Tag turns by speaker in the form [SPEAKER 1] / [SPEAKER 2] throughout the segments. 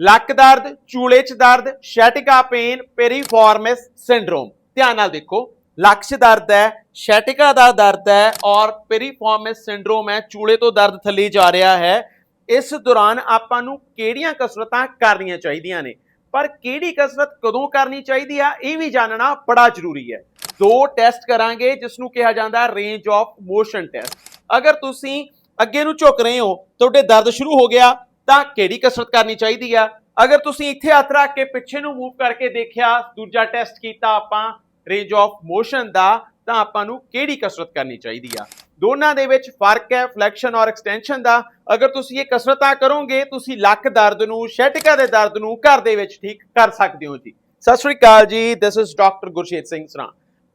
[SPEAKER 1] ਲੱਕ ਦਰਦ, ਚੂਲੇ 'ਚ ਦਰਦ ਸ਼ੈਟਿਕਾ ਪੇਨ ਪੇਰੀਫਾਰਮਿਸ ਸਿੰਡਰੋਮ ਧਿਆਨ ਨਾਲ ਦੇਖੋ, ਲੱਕ 'ਚ ਦਰਦ ਹੈ ਸ਼ੈਟਿਕਾ ਦਾ ਦਰਦ ਹੈ ਔਰ ਪੇਰੀਫਾਰਮਿਸ ਸਿੰਡਰੋਮ ਹੈ, ਚੂਲੇ ਤੋਂ ਦਰਦ ਥੱਲੇ ਜਾ ਰਿਹਾ ਹੈ। ਇਸ ਦੌਰਾਨ ਆਪਾਂ ਨੂੰ ਕਿਹੜੀਆਂ ਕਸਰਤਾਂ ਕਰਨੀਆਂ ਚਾਹੀਦੀਆਂ ਨੇ? ਪਰ ਕਿਹੜੀ ਕਸਰਤ ਕਦੋਂ ਕਰਨੀ ਚਾਹੀਦੀ ਆ, ਇਹ ਵੀ ਜਾਣਨਾ ਬੜਾ ਜ਼ਰੂਰੀ ਹੈ। ਦੋ ਟੈਸਟ ਕਰਾਂਗੇ, ਜਿਸ ਨੂੰ ਕਿਹਾ ਜਾਂਦਾ ਰੇਂਜ ਆਫ ਮੋਸ਼ਨ ਟੈਸਟ ਅਗਰ ਤੁਸੀਂ ਅੱਗੇ ਨੂੰ ਝੁਕ ਰਹੇ ਹੋ, ਤੁਹਾਡੇ ਦਰਦ ਸ਼ੁਰੂ ਹੋ ਗਿਆ ਤਾਂ ਕਿਹੜੀ ਕਸਰਤ ਕਰਨੀ ਚਾਹੀਦੀ ਆ? ਅਗਰ ਤੁਸੀਂ ਇੱਥੇ ਹੱਥ ਰੱਖ ਕੇ ਪਿੱਛੇ ਨੂੰ ਮੂਵ ਕਰਕੇ ਦੇਖਿਆ, ਦੂਜਾ ਟੈਸਟ ਕੀਤਾ ਆਪਾਂ ਰੇਂਜ ਆਫ ਮੋਸ਼ਨ ਦਾ, ਤਾਂ ਆਪਾਂ ਨੂੰ ਕਿਹੜੀ ਕਸਰਤ ਕਰਨੀ ਚਾਹੀਦੀ ਆ? ਦੋਨਾਂ ਦੇ ਵਿੱਚ ਫ਼ਰਕ ਹੈ ਫਲੈਕਸ਼ਨ ਔਰ ਐਕਸਟੈਂਸ਼ਨ ਦਾ। ਅਗਰ ਤੁਸੀਂ ਇਹ ਕਸਰਤਾਂ ਕਰੋਗੇ, ਤੁਸੀਂ ਲੱਕ ਦਰਦ ਨੂੰ ਸ਼ੈਟਿਕਾ ਦੇ ਦਰਦ ਨੂੰ ਘਰ ਦੇ ਵਿੱਚ ਠੀਕ ਕਰ ਸਕਦੇ ਹੋ ਜੀ। ਸਤਿ ਸ਼੍ਰੀ ਅਕਾਲ ਜੀ this is doctor Gurshet Singh Sra.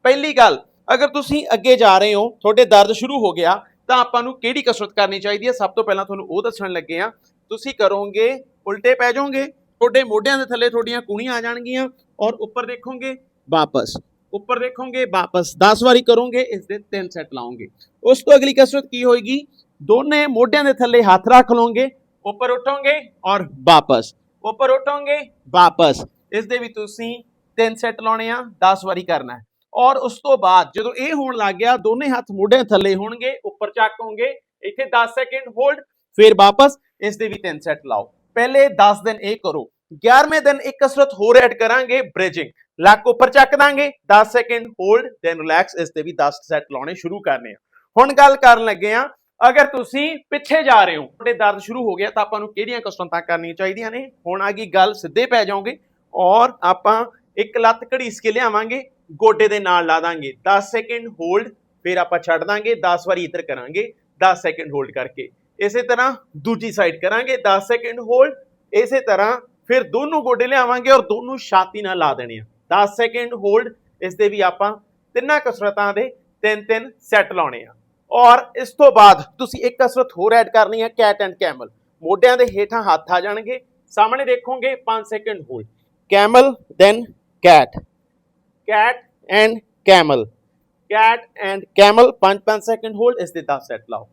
[SPEAKER 1] ਪਹਿਲੀ ਗੱਲ, ਅਗਰ ਤੁਸੀਂ ਅੱਗੇ ਜਾ ਰਹੇ ਹੋ, ਤੁਹਾਡੇ ਦਰਦ ਸ਼ੁਰੂ ਹੋ ਗਿਆ, ਤਾਂ ਆਪਾਂ ਨੂੰ ਕਿਹੜੀ ਕਸਰਤ ਕਰਨੀ ਚਾਹੀਦੀ ਹੈ? ਸਭ ਤੋਂ ਪਹਿਲਾਂ ਤੁਹਾਨੂੰ ਉਹ ਦੱਸਣ ਲੱਗੇ ਆ ਤੁਸੀਂ ਕਰੋਗੇ, ਉਲਟੇ ਪੈ ਜਾਓਗੇ, ਤੁਹਾਡੇ ਮੋਢਿਆਂ ਦੇ ਥੱਲੇ ਤੁਹਾਡੀਆਂ ਕੂਣੀਆਂ ਆ ਜਾਣਗੀਆਂ ਔਰ ਉੱਪਰ ਦੇਖੋਗੇ, ਵਾਪਸ। ਉੱਪਰ ਦੇਖੋਗੇ, ਵਾਪਸ। 10 ਵਾਰੀ ਕਰੋਗੇ, ਇਸ ਦੇ 3 ਸੈੱਟ ਲਾਓਗੇ। ਉਸ ਤੋਂ ਅਗਲੀ ਕਸਰਤ ਕੀ ਹੋਏਗੀ? ਦੋਨੇ ਮੋਢਿਆਂ ਦੇ ਥੱਲੇ ਹੱਥ ਰੱਖ ਲਓਗੇ, ਉੱਪਰ ਉਠੋਗੇ ਔਰ ਵਾਪਸ। ਉੱਪਰ ਉਠੋਗੇ, ਵਾਪਸ। ਇਸ ਦੇ ਵੀ ਤੁਸੀਂ 3 ਸੈੱਟ ਲਾਉਣੇ ਆ 10 ਵਾਰੀ ਕਰਨਾ ਹੈ। ਔਰ ਉਸ ਤੋਂ ਬਾਅਦ ਜਦੋਂ ਇਹ ਹੋਣ ਲੱਗ ਗਿਆ, ਦੋਨੇ ਹੱਥ ਮੋਢਿਆਂ ਥੱਲੇ ਹੋਣਗੇ, ਉੱਪਰ ਚੱਕੋਗੇ ਇੱਥੇ 10 ਸੈਕਿੰਡ ਹੋਲਡ ਫਿਰ ਵਾਪਸ ਇਸ ਦੇ ਵੀ ਤਿੰਨ ਸੈੱਟ ਲਾਓ। ਪਹਿਲੇ 10 ਦਿਨ ਇਹ ਕਰੋ 11ਵੇਂ ਦਿਨ ਇੱਕ ਕਸਰਤ ਹੋਰ ਐਡ ਕਰਾਂਗੇ ਬ੍ਰਿਜਿੰਗ ਲੱਕ ਉੱਪਰ ਚੱਕ ਦਾਂਗੇ 10 ਸੈਕਿੰਡ ਹੋਲਡ ਦੈਨ ਰਿਲੈਕਸ ਇਸ ਤੇ ਵੀ 10 ਸੈੱਟ ਲਾਉਣੇ ਸ਼ੁਰੂ ਕਰਨੇ ਆ। ਹੁਣ ਗੱਲ ਕਰਨ ਲੱਗੇ ਆ ਅਗਰ ਤੁਸੀਂ ਪਿੱਛੇ ਜਾ ਰਹੇ ਹੋ, ਤੁਹਾਡੇ ਦਰਦ ਸ਼ੁਰੂ ਹੋ ਗਿਆ, ਤਾਂ ਆਪਾਂ ਨੂੰ ਕਿਹੜੀਆਂ ਕਸਰਤਾਂ ਕਰਨੀਆਂ ਚਾਹੀਦੀਆਂ ਨੇ? ਹੁਣ ਆ ਗਈ ਗੱਲ, ਸਿੱਧੇ ਪੈ ਜਾਓਗੇ, ਔਰ ਆਪਾਂ ਇੱਕ ਲੱਤ ਘੜੀਸ ਕੇ ਲਿਆਵਾਂਗੇ, ਗੋਡੇ ਦੇ ਨਾਲ ਲਾ ਦਾਂਗੇ। 10 ਸੈਕਿੰਡ ਹੋਲਡ ਫਿਰ ਆਪਾਂ ਛੱਡ ਦਾਂਗੇ 10 ਵਾਰੀ ਇੱਧਰ ਕਰਾਂਗੇ 10 ਸੈਕਿੰਡ ਹੋਲਡ ਕਰਕੇ। ਇਸੇ ਤਰ੍ਹਾਂ ਦੂਜੀ ਸਾਈਡ ਕਰਾਂਗੇ 10 ਸੈਕਿੰਡ ਹੋਲਡ ਇਸੇ ਤਰ੍ਹਾਂ ਫਿਰ ਦੋਨੋਂ ਗੋਡੇ ਲਿਆਵਾਂਗੇ ਔਰ ਦੋਨੋਂ ਛਾਤੀ ਨਾਲ ਲਾ ਦੇਣੇ ਆ। 10 ਸੈਕਿੰਡ ਹੋਲਡ ਇਸ ਦੇ ਵੀ ਆਪਾਂ ਤਿੰਨਾਂ ਕਸਰਤਾਂ ਦੇ ਤਿੰਨ ਤਿੰਨ ਸੈੱਟ ਲਾਉਣੇ ਆ। ਔਰ ਇਸ ਤੋਂ ਬਾਅਦ ਤੁਸੀਂ ਇੱਕ ਕਸਰਤ ਹੋਰ ਐਡ ਕਰਨੀ ਹੈ ਕੈਟ ਐਂਡ ਕੈਮਲ ਮੋਢਿਆਂ ਦੇ ਹੇਠਾਂ ਹੱਥ ਆ ਜਾਣਗੇ, ਸਾਹਮਣੇ ਦੇਖੋਗੇ 5 second hold camel then cat cat and camel cat and camel 5-5 second hold ਇਸ ਦੇ 10 ਸੈੱਟ ਲਾਓ।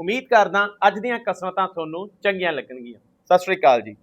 [SPEAKER 1] ਉਮੀਦ ਕਰਦਾ ਅੱਜ ਦੀਆਂ ਕਸਰਤਾਂ ਤੁਹਾਨੂੰ ਚੰਗੀਆਂ ਲੱਗਣਗੀਆਂ। ਸਤਿ ਸ਼੍ਰੀ ਅਕਾਲ ਜੀ।